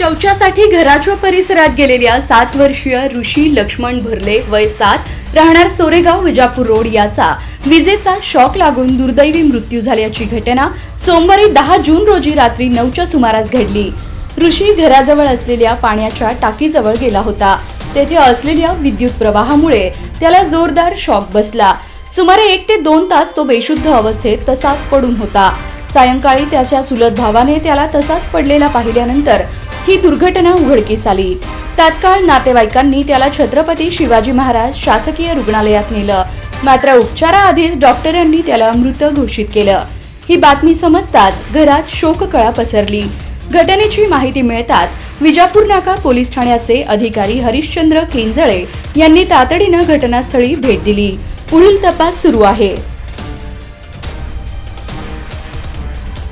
शौचासाठी घराच्या परिसरात गेलेल्या सात वर्षीय ऋषी लक्ष्मण भरले वय सात राहणार सोरेगाव विजापूर रोड याचा विजेचा शॉक लागून दुर्दैवी मृत्यू झाल्याची घटना सोमवारी दहा जून रोजी रात्री नऊच्या सुमारास घडली. ऋषी घराजवळ असलेल्या पाण्याच्या टाकीजवळ गेला होता. तेथे असलेल्या विद्युत प्रवाहामुळे त्याला जोरदार शॉक बसला. सुमारे एक ते दोन तास तो बेशुद्ध अवस्थेत तसाच पडून होता. सायंकाळी त्याच्या चुलत भावाने त्याला तसाच पडलेला पाहिल्यानंतर ही दुर्घटना उघडकीस आली. तात्काळ नातेवाईकांनी त्याला छत्रपती शिवाजी महाराज शासकीय रुग्णालयात नेलं. मात्र उपचाराआधीच डॉक्टरांनी त्याला मृत घोषित केलं. ही बातमी समजताच घरात शोककळा पसरली. घटनेची माहिती मिळताच विजापूर नाका पोलीस ठाण्याचे अधिकारी हरिश्चंद्र केंजळे यांनी तातडीनं घटनास्थळी भेट दिली. पुढील तपास सुरू आहे.